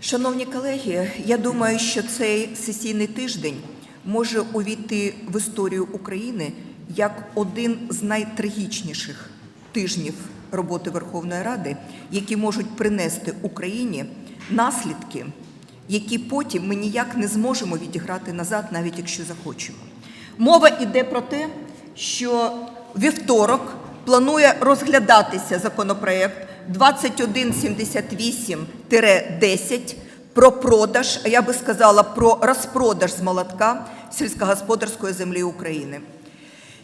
Шановні колеги, я думаю, що цей сесійний тиждень може увійти в історію України як один з найтрагічніших тижнів роботи Верховної Ради, які можуть принести Україні наслідки, які потім ми ніяк не зможемо відіграти назад, навіть якщо захочемо. Мова йде про те, що вівторок планує розглядатися законопроект 2178-10 про продаж, а я би сказала про розпродаж з молотка сільськогосподарської землі України.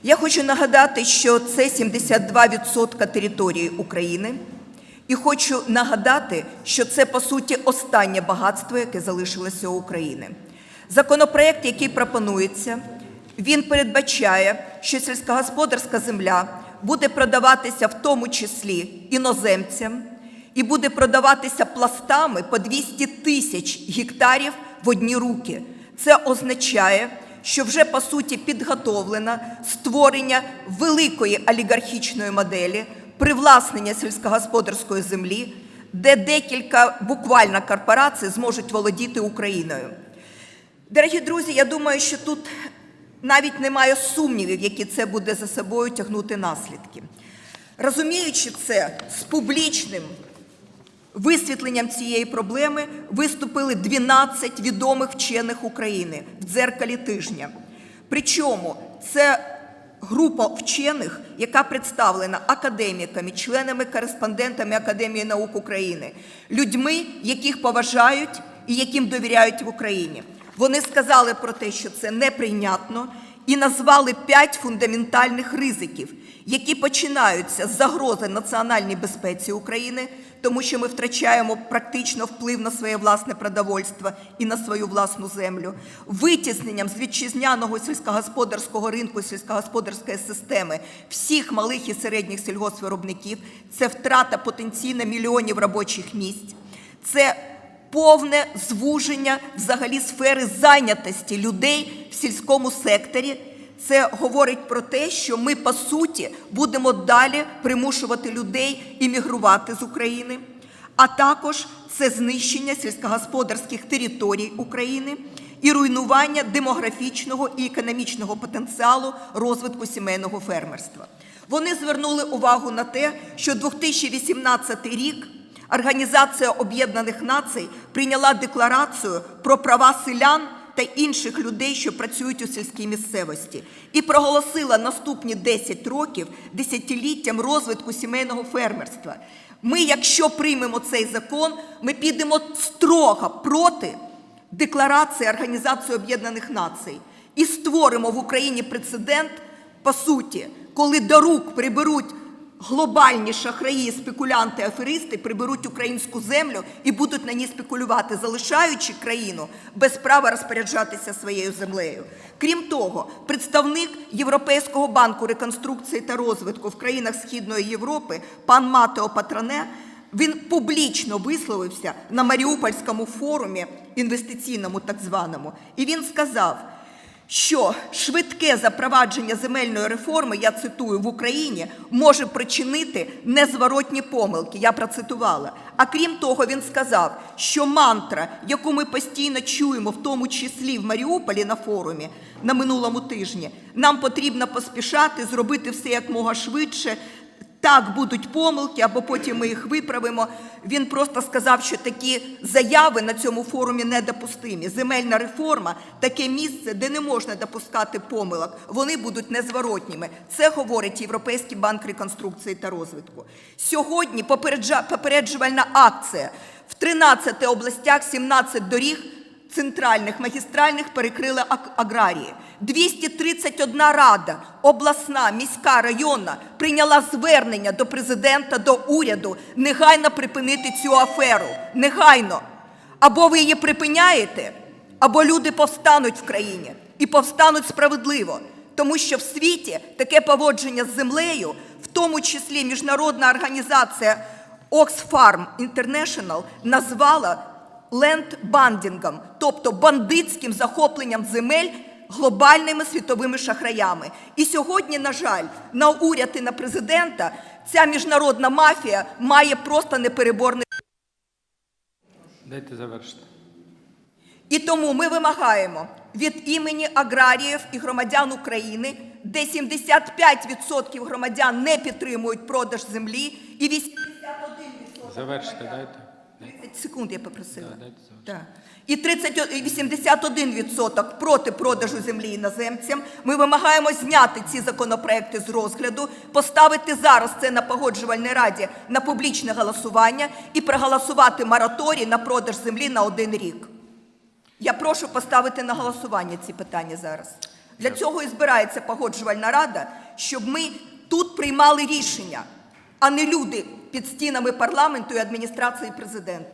Я хочу нагадати, що це 72% території України. І хочу нагадати, що це по суті останнє багатство, яке залишилося у України. Законопроект, який пропонується, він передбачає, що сільськогосподарська земля буде продаватися в тому числі іноземцям і буде продаватися пластами по 200 тисяч гектарів в одні руки. Це означає, що вже по суті підготовлено створення великої олігархічної моделі привласнення сільськогосподарської землі, де декілька буквально корпорацій зможуть володіти Україною. Дорогі друзі, я думаю, що тут навіть немає сумнівів, які це буде за собою тягнути наслідки. Розуміючи це з публічним висвітленням цієї проблеми виступили 12 відомих вчених України в дзеркалі тижня. Причому це група вчених, яка представлена академіками, членами кореспондентами Академії наук України, людьми, яких поважають і яким довіряють в Україні. Вони сказали про те, що це неприйнятно, і назвали п'ять фундаментальних ризиків, які починаються з загрози національній безпеці України, тому що ми втрачаємо практично вплив на своє власне продовольство і на свою власну землю, витісненням з вітчизняного сільськогосподарського ринку, сільськогосподарської системи всіх малих і середніх сільгоспвиробників, це втрата потенційно мільйонів робочих місць. Це повне звуження взагалі сфери зайнятості людей в сільському секторі. Це говорить про те, що ми по суті будемо далі примушувати людей іммігрувати з України, а також це знищення сільськогосподарських територій України і руйнування демографічного і економічного потенціалу розвитку сімейного фермерства. Вони звернули увагу на те, що 2018 рік. Організація Об'єднаних Націй прийняла декларацію про права селян та інших людей, що працюють у сільській місцевості, і проголосила наступні 10 років десятиліттям розвитку сімейного фермерства. Ми, якщо приймемо цей закон, ми підемо строго проти декларації Організації Об'єднаних Націй і створимо в Україні прецедент, по суті, коли до рук приберуть глобальні шахраї, спекулянти, аферисти приберуть українську землю і будуть на ній спекулювати, залишаючи країну без права розпоряджатися своєю землею. Крім того, представник Європейського банку реконструкції та розвитку в країнах Східної Європи, пан Матео Патране, він публічно висловився на Маріупольському форумі інвестиційному, так званому, і він сказав що швидке запровадження земельної реформи, я цитую, в Україні може причинити незворотні помилки. Я процитувала. А крім того, він сказав, що мантра, яку ми постійно чуємо, в тому числі в Маріуполі на форумі на минулому тижні, нам потрібно поспішати, зробити все як мога швидше. Так, будуть помилки, або потім ми їх виправимо. Він просто сказав, що такі заяви на цьому форумі недопустимі. Земельна реформа таке місце, де не можна допускати помилок. Вони будуть незворотніми. Це говорить Європейський банк реконструкції та розвитку. Сьогодні попереджувальна акція в 13 областях, 17 доріг центральних магістральних перекрили аграрії. 231 рада, обласна, міська, районна прийняла звернення до президента, до уряду негайно припинити цю аферу. Негайно. Або ви її припиняєте, або люди повстануть в країні і повстануть справедливо. Тому що в світі таке поводження з землею, в тому числі міжнародна організація Oxfam International назвала лендбандінгом, тобто бандитським захопленням земель глобальними світовими шахраями. І сьогодні, на жаль, на уряд і на президента ця міжнародна мафія має просто непереборний. Дайте завершити. І тому ми вимагаємо від імені аграріїв і громадян України, де 75% громадян не підтримують продаж землі, і 81% Завершити дайте. 30 секунд я попросила. Да, дайте завершити. Так. І 30, і 81% проти продажу землі іноземцям. Ми вимагаємо зняти ці законопроекти з розгляду, поставити зараз це на погоджувальній раді на публічне голосування і проголосувати мораторій на продаж землі на один рік. Я прошу поставити на голосування ці питання зараз. Для цього і збирається погоджувальна рада, щоб ми тут приймали рішення, а не люди під стінами парламенту і адміністрації президента.